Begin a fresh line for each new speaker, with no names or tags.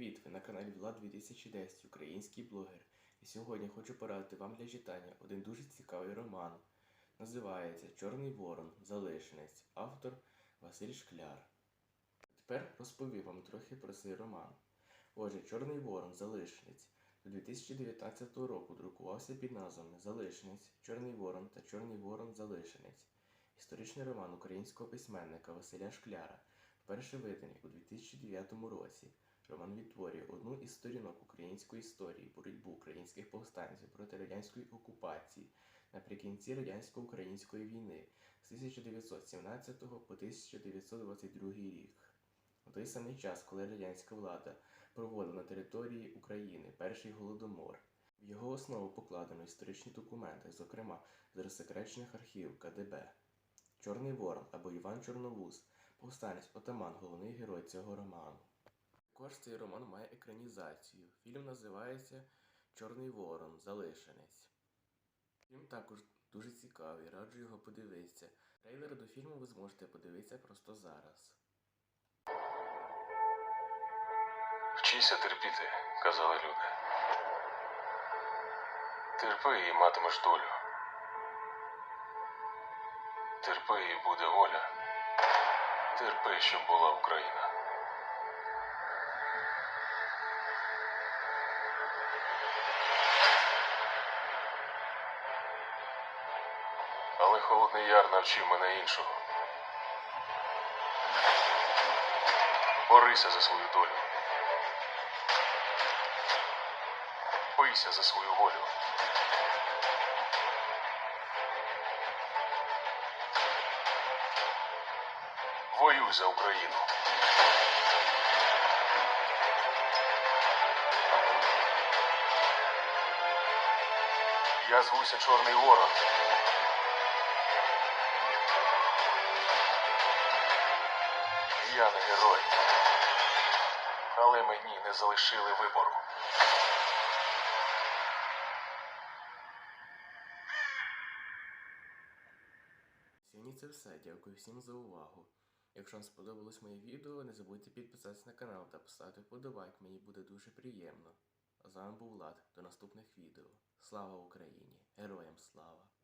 Привіт! Ви на каналі Влад 2010, український блогер. І сьогодні хочу порадити вам для читання один дуже цікавий роман. Називається Чорний Ворон. Залишенець. Автор Василь Шкляр. Тепер розповім вам трохи про цей роман. Отже, Чорний Ворон. Залишенець. До 2019 року друкувався під назвами Залишенець, Чорний Ворон та Чорний Ворон Залишенець. Історичний роман українського письменника Василя Шкляра, вперше виданий у 2009 році. Роман відтворює одну із сторінок української історії боротьбу українських повстанців проти радянської окупації наприкінці радянсько-української війни з 1917 по 1922 рік. У той самий час, коли радянська влада проводила на території України перший голодомор, в його основу покладено історичні документи, зокрема з розсекречених архівів КДБ. Чорний Ворон або Іван Чорновуз, повстанець отаман, головний герой цього роману. Також цей роман має екранізацію. Фільм називається Чорний Ворон. Залишенець. Фільм також дуже цікавий, раджу його подивитися. Трейлер до фільму ви зможете подивитися просто зараз.
Вчися терпіти, казали люди. Терпи і матимеш долю. Терпи і буде воля. Терпи, щоб була Україна. Але Холодний Яр навчив мене іншого. Борися за свою долю. Бийся за свою волю. Воюй за Україну. Я звуся Чорний Ворон. Я не герой. Але мені не залишили вибору.
Сьогодні це все. Дякую всім за увагу. Якщо вам сподобалось моє відео, не забудьте підписатися на канал та поставити вподобайк, мені буде дуже приємно. З вами був Влад. До наступних відео. Слава Україні! Героям слава!